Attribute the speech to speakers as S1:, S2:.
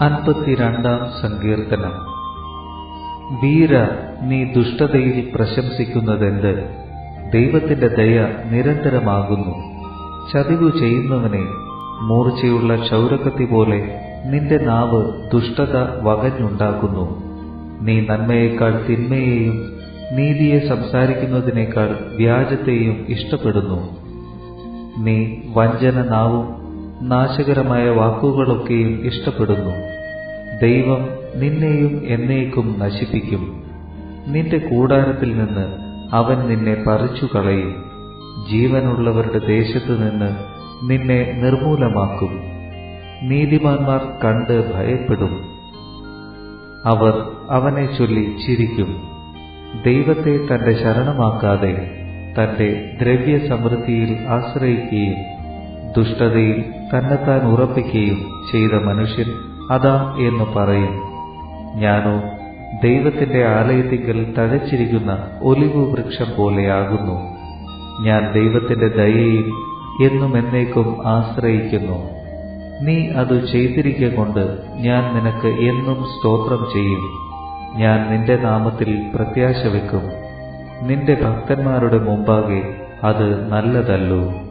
S1: അൻപത്തിരണ്ടാം സങ്കീർത്തനം. വീര നീ ദുഷ്ടതയിൽ പ്രശംസിക്കുന്നതെന്ത്? ദൈവത്തിന്റെ ദയ നിരന്തരമാകുന്നു. ചതിവു ചെയ്യുന്നവനെ മൂർച്ചയുള്ള ക്ഷൗരക്കത്തി പോലെ നിന്റെ നാവ് ദുഷ്ടത വകഞ്ഞുണ്ടാക്കുന്നു. നീ നന്മയേക്കാൾ തിന്മയെയും നീതിയെ സംസാരിക്കുന്നതിനേക്കാൾ വ്യാജത്തെയും ഇഷ്ടപ്പെടുന്നു. നീ വഞ്ചന നാവും നാശകരമായ വാക്കുകളൊക്കെയും ഇഷ്ടപ്പെടുന്നു. ദൈവം നിന്നെയും എന്നേക്കും നശിപ്പിക്കും. നിന്റെ കൂടാരത്തിൽ നിന്ന് അവൻ നിന്നെ പറിച്ചു കളയും. ജീവനുള്ളവരുടെ ദേശത്തു നിന്ന് നിന്നെ നിർമൂലമാക്കും. നീതിമാന്മാർ കണ്ട് ഭയപ്പെടും. അവർ അവനെ ചൊല്ലി ചിരിക്കും. ദൈവത്തെ തന്റെ ശരണമാക്കാതെ തന്റെ ദ്രവ്യസമൃദ്ധിയിൽ ആശ്രയിക്കുകയും ദുഷ്ടതയിൽ തന്നെത്താൻ ഉറപ്പിക്കുകയും ചെയ്ത മനുഷ്യൻ അതാ എന്ന് പറയും. ഞാനോ ദൈവത്തിന്റെ ആലയത്തിങ്കൽ തഴച്ചിരിക്കുന്ന ഒലിവ് വൃക്ഷം പോലെയാകുന്നു. ഞാൻ ദൈവത്തിന്റെ ദയയിൽ എന്നും എന്നേക്കും ആശ്രയിക്കുന്നു. നീ അത് ചെയ്തിരിക്കെ കൊണ്ട് ഞാൻ നിനക്ക് എന്നും സ്തോത്രം ചെയ്യും. ഞാൻ നിന്റെ നാമത്തിൽ പ്രത്യാശ വെക്കും. നിന്റെ ഭക്തന്മാരുടെ മുമ്പാകെ അത് നല്ലതല്ലോ.